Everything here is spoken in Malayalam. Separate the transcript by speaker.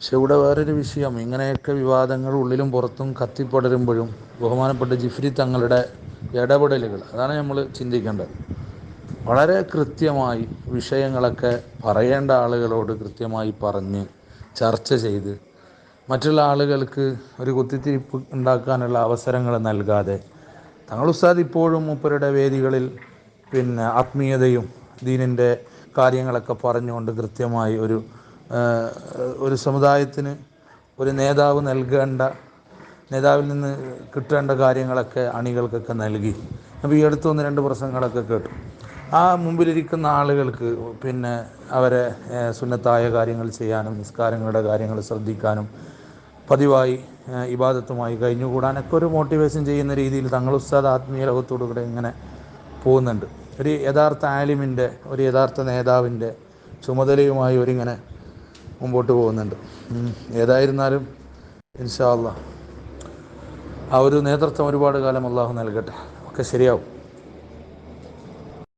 Speaker 1: പക്ഷെ ഇവിടെ വേറൊരു വിഷയം. ഇങ്ങനെയൊക്കെ വിവാദങ്ങൾ ഉള്ളിലും പുറത്തും കത്തിപ്പടരുമ്പോഴും ബഹുമാനപ്പെട്ട ജിഫ്രി തങ്ങളുടെ ഇടപെടലുകൾ. അതാണ് നമ്മൾ ചിന്തിക്കേണ്ടത്. വളരെ കൃത്യമായി വിഷയങ്ങളൊക്കെ പറയേണ്ട ആളുകളോട് കൃത്യമായി പറഞ്ഞ് ചർച്ച ചെയ്ത് മറ്റുള്ള ആളുകൾക്ക് ഒരു കുത്തിത്തിരിപ്പ് ഉണ്ടാക്കാനുള്ള അവസരങ്ങൾ നൽകാതെ തങ്ങൾ ഉസ്താദ് ഇപ്പോഴും മൂപ്പരുടെ വേദികളിൽ പിന്നെ ആത്മീയതയും ദീനിന്റെ കാര്യങ്ങളൊക്കെ പറഞ്ഞുകൊണ്ട് കൃത്യമായി ഒരു ഒരു സമുദായത്തിന് ഒരു നേതാവ് നൽകേണ്ട നേതാവിൽ നിന്ന് കിട്ടേണ്ട കാര്യങ്ങളൊക്കെ അണികൾക്കൊക്കെ നൽകി. അപ്പോൾ ഈ അടുത്ത് ഒന്ന് രണ്ട് പ്രസംഗങ്ങളൊക്കെ കേട്ടു. ആ മുമ്പിലിരിക്കുന്ന ആളുകൾക്ക് പിന്നെ അവരെ സുന്നത്തായ കാര്യങ്ങൾ ചെയ്യാനും നിസ്കാരങ്ങളുടെ കാര്യങ്ങൾ ശ്രദ്ധിക്കാനും പതിവായി ഇബാദത്തുമായി കഴിഞ്ഞുകൂടാനൊക്കെ ഒരു മോട്ടിവേഷൻ ചെയ്യുന്ന രീതിയിൽ തങ്ങൾ ഉസ്താദ് ആത്മീയ ലോകത്തോടു കൂടെ ഇങ്ങനെ പോകുന്നുണ്ട്. ഒരു യഥാർത്ഥ ആലിമിന്റെ ഒരു യഥാർത്ഥ നേതാവിന്റെ ചുമതലയുമായി ഒരിങ്ങനെ മുമ്പോട്ട് പോകുന്നുണ്ട്. ഏതായിരുന്നാലും ഇൻഷാ ആ ഒരു നേതൃത്വം ഒരുപാട് കാലം അള്ളാഹു നൽകട്ടെ. ഒക്കെ ശരിയാവും.